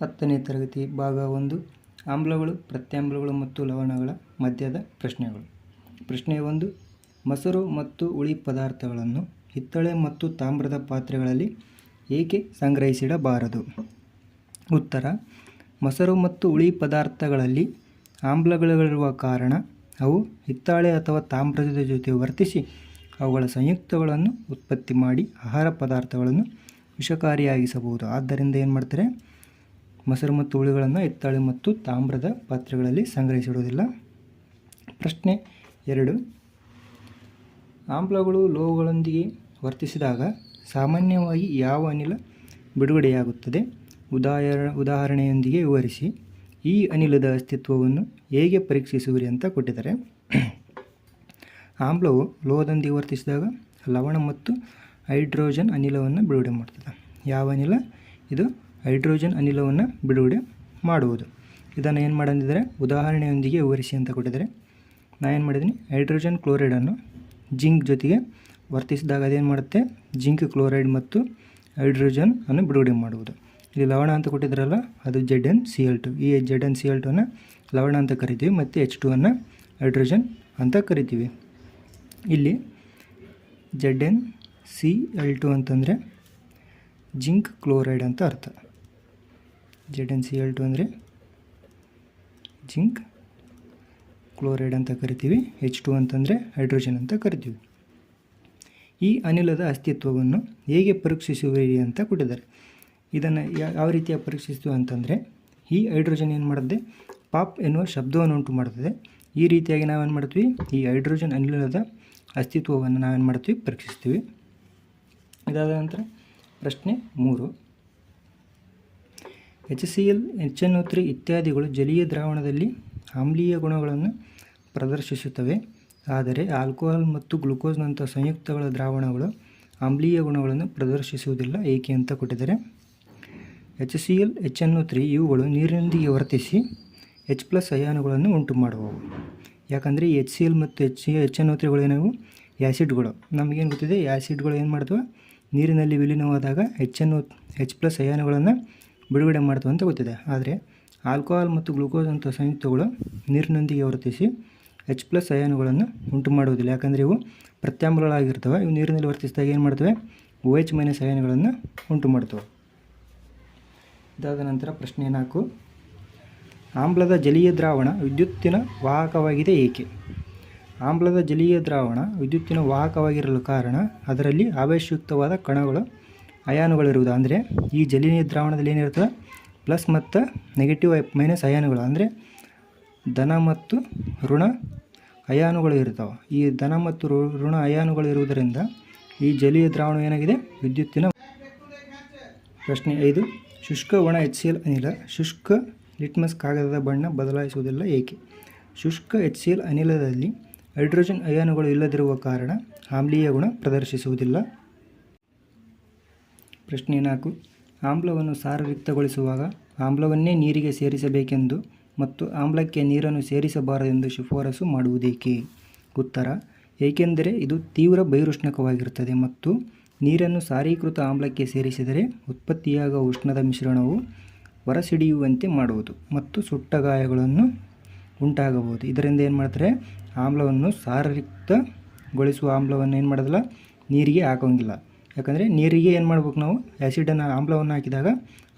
ಹತ್ತನೇ ತರಗತಿ ಭಾಗ ಒಂದು, ಆಮ್ಲಗಳು ಪ್ರತ್ಯಾಮ್ಲಗಳು ಮತ್ತು ಲವಣಗಳ ಮಧ್ಯದ ಪ್ರಶ್ನೆಗಳು. ಪ್ರಶ್ನೆ ಒಂದು, ಮೊಸರು ಮತ್ತು ಹುಳಿ ಪದಾರ್ಥಗಳನ್ನು ಹಿತ್ತಳೆ ಮತ್ತು ತಾಮ್ರದ ಪಾತ್ರೆಗಳಲ್ಲಿ ಏಕೆ ಸಂಗ್ರಹಿಸಿಡಬಾರದು? ಉತ್ತರ, ಮೊಸರು ಮತ್ತು ಹುಳಿ ಪದಾರ್ಥಗಳಲ್ಲಿ ಆಮ್ಲಗಳಿರುವ ಕಾರಣ ಅವು ಹಿತ್ತಾಳೆ ಅಥವಾ ತಾಮ್ರದ ಜೊತೆ ವರ್ತಿಸಿ ಅವುಗಳ ಸಂಯುಕ್ತಗಳನ್ನು ಉತ್ಪತ್ತಿ ಮಾಡಿ ಆಹಾರ ಪದಾರ್ಥಗಳನ್ನು ವಿಷಕಾರಿಯಾಗಿಸಬಹುದು. ಆದ್ದರಿಂದ ಏನು ಮಾಡ್ತಾರೆ ಮೊಸರು ಮತ್ತು ಹುಳಿಗಳನ್ನು ಹಿತ್ತಾಳೆ ಮತ್ತು ತಾಮ್ರದ ಪಾತ್ರೆಗಳಲ್ಲಿ ಸಂಗ್ರಹಿಸಿಡುವುದಿಲ್ಲ. ಪ್ರಶ್ನೆ ಎರಡು. ಆಮ್ಲಗಳು ಲೋಹಗಳೊಂದಿಗೆ ವರ್ತಿಸಿದಾಗ ಸಾಮಾನ್ಯವಾಗಿ ಯಾವ ಅನಿಲ ಬಿಡುಗಡೆಯಾಗುತ್ತದೆ? ಉದಾಹರ, ಉದಾಹರಣೆಯೊಂದಿಗೆ ವಿವರಿಸಿ. ಈ ಅನಿಲದ ಅಸ್ತಿತ್ವವನ್ನು ಹೇಗೆ ಪರೀಕ್ಷಿಸುವಿರಿ ಅಂತ ಕೊಟ್ಟಿದ್ದಾರೆ. ಆಮ್ಲವು ಲೋಹದೊಂದಿಗೆ ವರ್ತಿಸಿದಾಗ ಲವಣ ಮತ್ತು ಹೈಡ್ರೋಜನ್ ಅನಿಲವನ್ನು ಬಿಡುಗಡೆ ಮಾಡ್ತದೆ ಯಾವ ಅನಿಲ? ಇದು ಹೈಡ್ರೋಜನ್ ಅನಿಲವನ್ನು ಬಿಡುಗಡೆ ಮಾಡುವುದು. ಇದನ್ನು ಏನು ಮಾಡಂದಿದ್ದಾರೆ? ಉದಾಹರಣೆಯೊಂದಿಗೆ ವಿವರಿಸಿ ಅಂತ ಕೊಟ್ಟಿದ್ದಾರೆ. ನಾನು ಏನು ಮಾಡಿದ್ದೀನಿ? ಹೈಡ್ರೋಜನ್ ಕ್ಲೋರೈಡನ್ನು ಜಿಂಕ್ ಜೊತೆಗೆ ವರ್ತಿಸಿದಾಗ ಅದೇನು ಮಾಡುತ್ತೆ? ಜಿಂಕ್ ಕ್ಲೋರೈಡ್ ಮತ್ತು ಹೈಡ್ರೋಜನ್ ಅನ್ನು ಬಿಡುಗಡೆ ಮಾಡುವುದು. ಇಲ್ಲಿ ಲವಣ ಅಂತ ಕೊಟ್ಟಿದ್ರಲ್ಲ, ಅದು Z N C L two ಈ ಜೆಡ್ ಎನ್ ಸಿ ಎಲ್ ಟುನ ಲವಣ ಅಂತ ಕರಿತೀವಿ ಮತ್ತು ಎಚ್ ಟು ಅನ್ನು ಹೈಡ್ರೋಜನ್ ಅಂತ ಕರಿತೀವಿ. ಇಲ್ಲಿ Z N C L two ಅಂತಂದರೆ ಜಿಂಕ್ ಕ್ಲೋರೈಡ್ ಅಂತ ಅರ್ಥ. Z N C L two ಅಂದರೆ ಜಿಂಕ್, ಕ್ಲೋರೈಡ್ ಅಂತ ಕರಿತೀವಿ ಎಚ್ ಟು ಅಂತಂದರೆ ಹೈಡ್ರೋಜನ್ ಅಂತ ಕರಿತೀವಿ. ಈ ಅನಿಲದ ಅಸ್ತಿತ್ವವನ್ನು ಹೇಗೆ ಪರೀಕ್ಷಿಸುವಿರಿ ಅಂತ ಕೊಟ್ಟಿದ್ದಾರೆ. ಇದನ್ನು ಯಾವ ರೀತಿಯ ಪರೀಕ್ಷಿಸ್ತು ಅಂತಂದರೆ, ಈ ಹೈಡ್ರೋಜನ್ ಏನು ಮಾಡಿದೆ ಪಾಪ್ ಎನ್ನುವ ಶಬ್ದವನ್ನು ಉಂಟು ಮಾಡುತ್ತದೆ. ಈ ರೀತಿಯಾಗಿ ನಾವೇನು ಮಾಡ್ತೀವಿ? ಈ ಹೈಡ್ರೋಜನ್ ಅನಿಲದ ಅಸ್ತಿತ್ವವನ್ನು ನಾವೇನು ಮಾಡ್ತೀವಿ? ಪರೀಕ್ಷಿಸ್ತೀವಿ. ಇದಾದ ನಂತರ ಪ್ರಶ್ನೆ ಮೂರು. H C L, H N three ಇತ್ಯಾದಿಗಳು ಜಲೀಯ ದ್ರಾವಣದಲ್ಲಿ ಆಮ್ಲೀಯ ಗುಣಗಳನ್ನು ಪ್ರದರ್ಶಿಸುತ್ತವೆ. ಆದರೆ ಆಲ್ಕೋಹಾಲ್ ಮತ್ತು ಗ್ಲುಕೋಸ್ನಂಥ ಸಂಯುಕ್ತಗಳ ದ್ರಾವಣಗಳು ಆಮ್ಲೀಯ ಗುಣಗಳನ್ನು ಪ್ರದರ್ಶಿಸುವುದಿಲ್ಲ, ಏಕೆ ಅಂತ ಕೊಟ್ಟಿದ್ದಾರೆ. H C L, H N three ಇವುಗಳು ನೀರಿನೊಂದಿಗೆ ವರ್ತಿಸಿ ಎಚ್ ಪ್ಲಸ್ ಅಯಾನುಗಳನ್ನು ಉಂಟು ಮಾಡುವವು ಯಾಕಂದರೆ ಎಚ್ ಸಿ ಎಲ್ ಮತ್ತು ಎಚ್ ಸಿ ಎಚ್ ಎನ್ ತ್ರೀಗಳು ಏನವು? ಆ್ಯಸಿಡ್ಗಳು ನಮಗೇನು ಗೊತ್ತಿದೆ? ಆ್ಯಸಿಡ್ಗಳು ಏನು ಮಾಡ್ತವೆ ನೀರಿನಲ್ಲಿ ವಿಲೀನವಾದಾಗ ಎಚ್ ಎನ್ ಎಚ್ ಪ್ಲಸ್ ಅಯಾನುಗಳನ್ನು ಬಿಡುಗಡೆ ಮಾಡ್ತವೆ ಅಂತ ಗೊತ್ತಿದೆ. ಆದರೆ ಆಲ್ಕೋಹಾಲ್ ಮತ್ತು ಗ್ಲುಕೋಸ್ ಅಂತ ಸಂಯುಕ್ತಗಳು ನೀರಿನೊಂದಿಗೆ ವರ್ತಿಸಿ ಎಚ್ ಪ್ಲಸ್ ಅಯಾನುಗಳನ್ನು ಉಂಟು ಮಾಡುವುದಿಲ್ಲ. ಯಾಕಂದರೆ ಇವು ಪ್ರತ್ಯಾಮ್ಲಗಳಾಗಿರ್ತವೆ ಇವು ನೀರಿನಲ್ಲಿ ವರ್ತಿಸಿದಾಗ ಏನು ಮಾಡ್ತವೆ? ಓ ಎಚ್ ಮೈನಸ್ ಅಯಾನುಗಳನ್ನು ಉಂಟು ಮಾಡ್ತವೆ. ಇದಾದ ನಂತರ ಪ್ರಶ್ನೆ ನಾಲ್ಕು. ಆಮ್ಲದ ಜಲೀಯ ದ್ರಾವಣ ವಿದ್ಯುತ್ತಿನ ವಾಹಕವಾಗಿದೆ ಏಕೆ? ಆಮ್ಲದ ಜಲೀಯ ದ್ರಾವಣ ವಿದ್ಯುತ್ತಿನ ವಾಹಕವಾಗಿರಲು ಕಾರಣ ಅದರಲ್ಲಿ ಆವೇಶಯುಕ್ತವಾದ ಕಣಗಳು ಅಯಾನುಗಳಿರುವುದು. ಅಂದರೆ ಈ ಜಲೀಯ ದ್ರಾವಣದಲ್ಲಿ ಏನಿರ್ತದೆ ಪ್ಲಸ್ ಮತ್ತು ನೆಗೆಟಿವ್ ಮೈನಸ್ ಅಯಾನುಗಳು. ಅಂದರೆ ಧನ ಮತ್ತು ಋಣ ಅಯಾನುಗಳು ಇರ್ತಾವೆ ಈ ಧನ ಮತ್ತು ಋಣ ಅಯಾನುಗಳು ಇರುವುದರಿಂದ ಈ ಜಲೀಯ ದ್ರಾವಣ ಏನಾಗಿದೆ? ವಿದ್ಯುತ್ತಿನ ಪ್ರಶ್ನೆ ಐದು. ಶುಷ್ಕ ಒಣ ಎಚ್ ಸಿ ಎಲ್ ಅನಿಲ, ಶುಷ್ಕ ಲಿಟ್ಮಸ್ ಕಾಗದದ ಬಣ್ಣ ಬದಲಾಯಿಸುವುದಿಲ್ಲ ಏಕೆ? ಶುಷ್ಕ ಎಚ್ ಸಿ ಎಲ್ ಅನಿಲದಲ್ಲಿ ಹೈಡ್ರೋಜನ್ ಅಯಾನುಗಳು ಇಲ್ಲದಿರುವ ಕಾರಣ ಆಮ್ಲೀಯ ಗುಣ ಪ್ರದರ್ಶಿಸುವುದಿಲ್ಲ. ಪ್ರಶ್ನೆ ನಾಲ್ಕು. ಆಮ್ಲವನ್ನು ಸಾರಯುಕ್ತಗೊಳಿಸುವಾಗ ಆಮ್ಲವನ್ನೇ ನೀರಿಗೆ ಸೇರಿಸಬೇಕೆಂದು ಮತ್ತು ಆಮ್ಲಕ್ಕೆ ನೀರನ್ನು ಸೇರಿಸಬಾರದೆಂದು ಶಿಫಾರಸು ಮಾಡುವುದೇಕೆ? ಉತ್ತರ. ಏಕೆಂದರೆ ಇದು ತೀವ್ರ ಬಹಿರುಷ್ಣಕವಾಗಿರುತ್ತದೆ ಮತ್ತು ನೀರನ್ನು ಸಾರೀಕೃತ ಆಮ್ಲಕ್ಕೆ ಸೇರಿಸಿದರೆ ಉತ್ಪತ್ತಿಯಾಗುವ ಉಷ್ಣದ ಮಿಶ್ರಣವು ಹೊರಸಿಡಿಯುವಂತೆ ಮಾಡುವುದು ಮತ್ತು ಸುಟ್ಟ ಗಾಯಗಳನ್ನು ಉಂಟಾಗಬಹುದು. ಇದರಿಂದ ಏನು ಮಾಡ್ತಾರೆ? ಆಮ್ಲವನ್ನು ಸಾರಯುಕ್ತಗೊಳಿಸುವ ಆಮ್ಲವನ್ನು ಏನು ಮಾಡೋದಿಲ್ಲ ನೀರಿಗೆ ಹಾಕೋಂಗಿಲ್ಲ ಯಾಕಂದರೆ ನೀರಿಗೆ ಏನು ಮಾಡ್ಬೇಕು ನಾವು? ಆ್ಯಸಿಡನ್ನು ಆಮ್ಲವನ್ನು ಹಾಕಿದಾಗ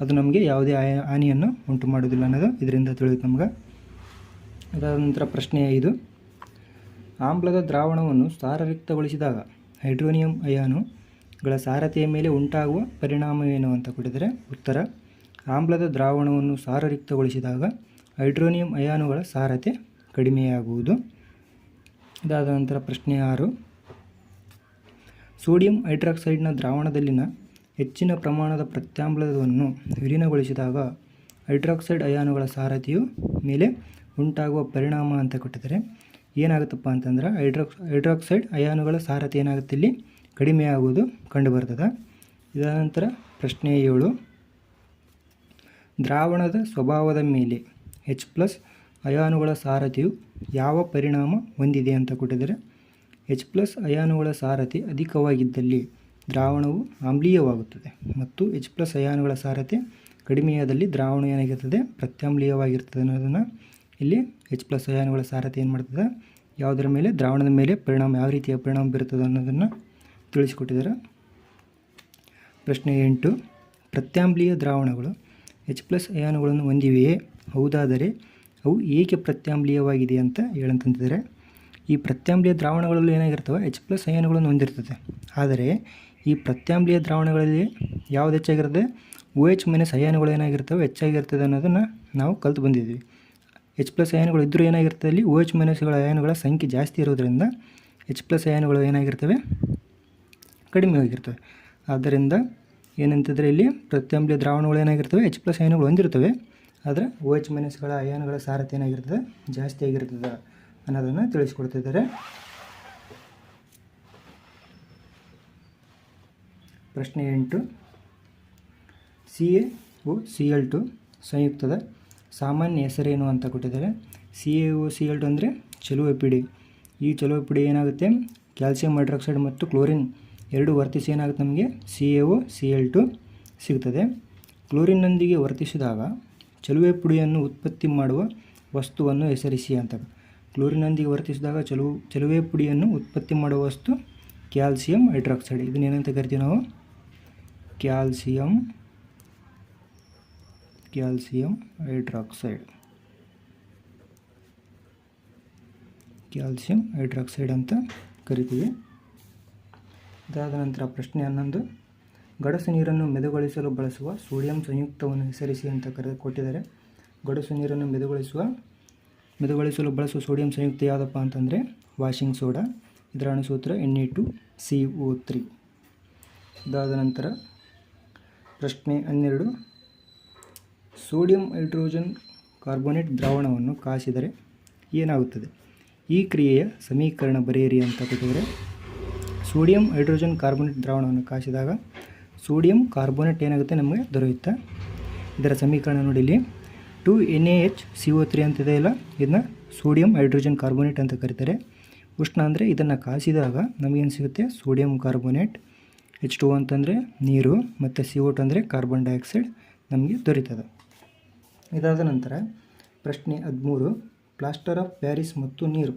ಅದು ನಮಗೆ ಯಾವುದೇ ಹಾನಿಯನ್ನು ಉಂಟು ಮಾಡೋದಿಲ್ಲ ಅನ್ನೋದು ಇದರಿಂದ ತಿಳಿಯುತ್ತೆ ನಮ್ಗೆ. ಅದಾದ ನಂತರ ಪ್ರಶ್ನೆ ಐದು. ಆಮ್ಲದ ದ್ರಾವಣವನ್ನು ಸಾರರಿಕ್ತಗೊಳಿಸಿದಾಗ ಹೈಡ್ರೋನಿಯಂ ಅಯಾನುಗಳ ಸಾರತೆಯ ಮೇಲೆ ಉಂಟಾಗುವ ಪರಿಣಾಮ ಏನು ಅಂತ ಕೊಟ್ಟಿದರೆ ಉತ್ತರ. ಆಮ್ಲದ ದ್ರಾವಣವನ್ನು ಸಾರರಿಕ್ತಗೊಳಿಸಿದಾಗ ಹೈಡ್ರೋನಿಯಂ ಅಯಾನುಗಳ ಸಾರತೆ ಕಡಿಮೆಯಾಗುವುದು. ಇದಾದ ನಂತರ ಪ್ರಶ್ನೆ ಆರು. ಸೋಡಿಯಂ ಹೈಡ್ರಾಕ್ಸೈಡ್ನ ದ್ರಾವಣದಲ್ಲಿನ ಹೆಚ್ಚಿನ ಪ್ರಮಾಣದ ಪ್ರತ್ಯಾಮ್ಲವನ್ನು ವಿಲೀನಗೊಳಿಸಿದಾಗ ಹೈಡ್ರಾಕ್ಸೈಡ್ ಅಯಾನುಗಳ ಸಾರಥಿಯು ಮೇಲೆ ಉಂಟಾಗುವ ಪರಿಣಾಮ ಅಂತ ಕೊಟ್ಟಿದ್ದಾರೆ. ಏನಾಗುತ್ತಪ್ಪ ಅಂತಂದ್ರೆ ಹೈಡ್ರಾಕ್ಸ್ ಹೈಡ್ರಾಕ್ಸೈಡ್ ಅಯಾನುಗಳ ಸಾರಥಿ ಏನಾಗುತ್ತೆ ಇಲ್ಲಿ? ಕಡಿಮೆಯಾಗುವುದು ಕಂಡುಬರ್ತದೆ. ಇದಾದ ನಂತರ ಪ್ರಶ್ನೆ ಏಳು. ದ್ರಾವಣದ ಸ್ವಭಾವದ ಮೇಲೆ ಹೆಚ್ ಪ್ಲಸ್ ಅಯಾನುಗಳ ಸಾರಥಿಯು ಯಾವ ಪರಿಣಾಮ ಹೊಂದಿದೆ ಅಂತ ಕೊಟ್ಟಿದ್ದಾರೆ. ಎಚ್ ಪ್ಲಸ್ ಅಯಾನುಗಳ ಸಾರತೆ ಅಧಿಕವಾಗಿದ್ದಲ್ಲಿ ದ್ರಾವಣವು ಆಮ್ಲೀಯವಾಗುತ್ತದೆ ಮತ್ತು ಎಚ್ ಪ್ಲಸ್ ಅಯಾನುಗಳ ಸಾರತೆ ಕಡಿಮೆಯಾದಲ್ಲಿ ದ್ರಾವಣ ಏನಾಗಿರ್ತದೆ? ಪ್ರತ್ಯಾಮ್ಲೀಯವಾಗಿರ್ತದೆ ಅನ್ನೋದನ್ನು ಇಲ್ಲಿ ಎಚ್ ಪ್ಲಸ್ ಅಯಾನುಗಳ ಸಾರತೆ ಏನು ಮಾಡ್ತದೆ? ಯಾವುದರ ಮೇಲೆ? ದ್ರಾವಣದ ಮೇಲೆ ಪರಿಣಾಮ ಯಾವ ರೀತಿಯ ಪರಿಣಾಮ ಬೀರುತ್ತದೆ ಅನ್ನೋದನ್ನು ತಿಳಿಸಿಕೊಟ್ಟಿದ್ದಾರೆ. ಪ್ರಶ್ನೆ ಎಂಟು, ಪ್ರತ್ಯಾಮ್ಲೀಯ ದ್ರಾವಣಗಳು ಎಚ್ ಪ್ಲಸ್ ಅಯಾನುಗಳನ್ನು ಹೊಂದಿವೆಯೇ? ಹೌದಾದರೆ ಅವು ಏಕೆ ಪ್ರತ್ಯಾಮ್ಲೀಯವಾಗಿದೆ ಅಂತ ಹೇಳಂತಂತಿದ್ದಾರೆ. ಈ ಪ್ರತ್ಯಾಮ್ಲೀಯ ದ್ರಾವಣಗಳಲ್ಲಿ ಏನಾಗಿರ್ತವೆ? ಎಚ್ ಪ್ಲಸ್ ಅಯಾನುಗಳನ್ನು ಹೊಂದಿರ್ತದೆ. ಆದರೆ ಈ ಪ್ರತ್ಯಾಮ್ಲೀಯ ದ್ರಾವಣಗಳಲ್ಲಿ ಯಾವ್ದು ಹೆಚ್ಚಾಗಿರುತ್ತೆ ಓ ಎಚ್ ಮೈನಸ್ ಅಯಾನುಗಳು ಏನಾಗಿರ್ತವೆ? ಹೆಚ್ಚಾಗಿರ್ತದೆ ಅನ್ನೋದನ್ನು ನಾವು ಕಲ್ತು ಬಂದಿದ್ವಿ. ಎಚ್ ಪ್ಲಸ್ ಅಯಾನುಗಳು ಇದ್ದರೂ ಏನಾಗಿರ್ತದೆ? ಅಲ್ಲಿ ಓ ಎಚ್ ಮೈನಸ್ಗಳ ಅಯಾನುಗಳ ಸಂಖ್ಯೆ ಜಾಸ್ತಿ ಇರೋದರಿಂದ ಎಚ್ ಪ್ಲಸ್ ಅಯಾನುಗಳು ಏನಾಗಿರ್ತವೆ? ಕಡಿಮೆಯಾಗಿರ್ತವೆ ಆದ್ದರಿಂದ ಏನಂತಂದರೆ ಇಲ್ಲಿ ಪ್ರತ್ಯಾಮ್ಲೀಯ ದ್ರಾವಣಗಳು ಏನಾಗಿರ್ತವೆ? ಎಚ್ ಪ್ಲಸ್ ಅಯಾನುಗಳು ಹೊಂದಿರ್ತವೆ. ಆದರೆ ಓ ಎಚ್ ಮೈನಸ್ಗಳ ಅಯಾನುಗಳ ಸಾರಥ್ಯ ಏನಾಗಿರ್ತದೆ? ಜಾಸ್ತಿ ಆಗಿರ್ತದೆ. ಅನ್ನೋದನ್ನು ತಿಳಿಸ್ಕೊಡ್ತಿದ್ದಾರೆ ಪ್ರಶ್ನೆ ಎಂಟು. C A O, C L two ಸಂಯುಕ್ತದ ಸಾಮಾನ್ಯ ಹೆಸರೇನು ಅಂತ ಕೊಟ್ಟಿದ್ದಾರೆ. C A O, C L two ಅಂದರೆ ಚಲುವೆ ಪಿಡಿ ಈ ಚಲುವೆ ಪಿಡಿ ಏನಾಗುತ್ತೆ? ಕ್ಯಾಲ್ಸಿಯಂ ಹೈಡ್ರಾಕ್ಸೈಡ್ ಮತ್ತು ಕ್ಲೋರಿನ್ ಎರಡು ವರ್ತಿಸಿ ಏನಾಗುತ್ತೆ ನಮಗೆ? C A O, C L two ಸಿಗ್ತದೆ. ಕ್ಲೋರಿನ್ನೊಂದಿಗೆ ವರ್ತಿಸಿದಾಗ ಚಲುವೆ ಪುಡಿಯನ್ನು ಉತ್ಪತ್ತಿ ಮಾಡುವ ವಸ್ತುವನ್ನು ಹೆಸರಿಸಿ ಅಂತ. ಕ್ಲೋರಿನ್ನೊಂದಿಗೆ ವರ್ತಿಸಿದಾಗ ಚೆಲು, ಚಲುವೆ ಪುಡಿಯನ್ನು ಉತ್ಪತ್ತಿ ಮಾಡುವ ವಸ್ತು ಕ್ಯಾಲ್ಸಿಯಂ ಹೈಡ್ರಾಕ್ಸೈಡ್. ಇದನ್ನೇನಂತ ಕರಿತೀವಿ ನಾವು. Calcium calcium hydroxide. Calcium hydroxide ಅಂತ ಕರಿತೀವಿ. ಇದಾದ ನಂತರ ಪ್ರಶ್ನೆ ಹನ್ನೊಂದು. ಗಡಸು ನೀರನ್ನು ಮೆದುಗೊಳಿಸಲು ಬಳಸುವ ಸೋಡಿಯಂ ಸಂಯುಕ್ತವನ್ನು ಹೆಸರಿಸಿ ಅಂತ ಕರೆ ಕೊಟ್ಟಿದ್ದಾರೆ. ಗಡಸು ನೀರನ್ನು ಮೆದುಗೊಳಿಸುವ ಮೆದುಗೊಳಿಸಲು ಬಳಸುವ ಸೋಡಿಯಂ ಸಂಯುಕ್ತ ಯಾವುದಪ್ಪ ಅಂತಂದರೆ ವಾಷಿಂಗ್ ಸೋಡಾ ಇದರ ಅಣುಸೂತ್ರ N A two C O three. ಇದಾದ ನಂತರ ಪ್ರಶ್ನೆ ಹನ್ನೆರಡು. ಸೋಡಿಯಂ ಹೈಡ್ರೋಜನ್ ಕಾರ್ಬೋನೇಟ್ ದ್ರಾವಣವನ್ನು ಕಾಸಿದರೆ ಏನಾಗುತ್ತದೆ? ಈ ಕ್ರಿಯೆಯ ಸಮೀಕರಣ ಬರೆಯಿರಿ ಅಂತ ಕೊಟ್ಟಿದರೆ ಸೋಡಿಯಂ ಹೈಡ್ರೋಜನ್ ಕಾರ್ಬೋನೇಟ್ ದ್ರಾವಣವನ್ನು ಕಾಸಿದಾಗ ಸೋಡಿಯಂ ಕಾರ್ಬೋನೇಟ್ ಏನಾಗುತ್ತೆ ನಮಗೆ ದೊರೆಯುತ್ತೆ? ಇದರ ಸಮೀಕರಣ ನೋಡಿಲಿ two N A H C O three ಅಂತಿದೆ ಇಲ್ಲ ಇದನ್ನ ಸೋಡಿಯಂ ಹೈಡ್ರೋಜನ್ ಕಾರ್ಬೋನೇಟ್ ಅಂತ ಕರೀತಾರೆ. ಉಷ್ಣ ಅಂದರೆ ಇದನ್ನು ಕಾಸಿದಾಗ ನಮಗೇನು ಸಿಗುತ್ತೆ? ಸೋಡಿಯಂ ಕಾರ್ಬೋನೇಟ್ ಎಚ್ ಟು ಅಂತಂದರೆ ನೀರು ಮತ್ತು ಸಿ ಒ ಟು ಅಂದರೆ ಕಾರ್ಬನ್ ಡೈಆಕ್ಸೈಡ್ ನಮಗೆ ದೊರೀತದೆ. ಇದಾದ ನಂತರ ಪ್ರಶ್ನೆ ಹದಿಮೂರು ಪ್ಲಾಸ್ಟರ್ ಆಫ್ ಪ್ಯಾರಿಸ್ ಮತ್ತು ನೀರು.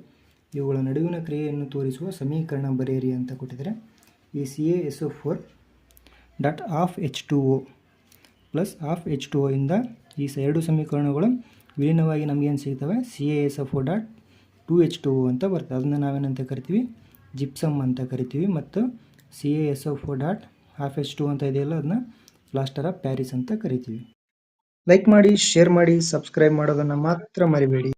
ಇವುಗಳ ನಡುವಿನ ಕ್ರಿಯೆಯನ್ನು ತೋರಿಸುವ ಸಮೀಕರಣ ಬರೆಯಿರಿ ಅಂತ ಕೊಟ್ಟಿದ್ದಾರೆ. ಈ C A S O four dot of H two O plus of H two O ಇಂದ ಈ ಸ ಎರಡು ಸಮೀಕರಣಗಳು ವಿಲೀನವಾಗಿ ನಮಗೇನು ಸಿಗ್ತವೆ? C A S F O dot two H two O ಅಂತ ಬರ್ತದೆ. ಅದನ್ನು ನಾವೇನಂತ ಕರಿತೀವಿ? ಜಿಪ್ಸಮ್ ಅಂತ ಕರಿತೀವಿ. ಮತ್ತು C A S F O dot half H two ಅಂತ ಇದೆಯಲ್ಲ, ಅದನ್ನ ಪ್ಲಾಸ್ಟರ್ ಆಫ್ ಪ್ಯಾರಿಸ್ ಅಂತ ಕರಿತೀವಿ. ಲೈಕ್ ಮಾಡಿ ಶೇರ್ ಮಾಡಿ ಸಬ್ಸ್ಕ್ರೈಬ್ ಮಾಡೋದನ್ನು ಮಾತ್ರ ಮರಿಬೇಡಿ.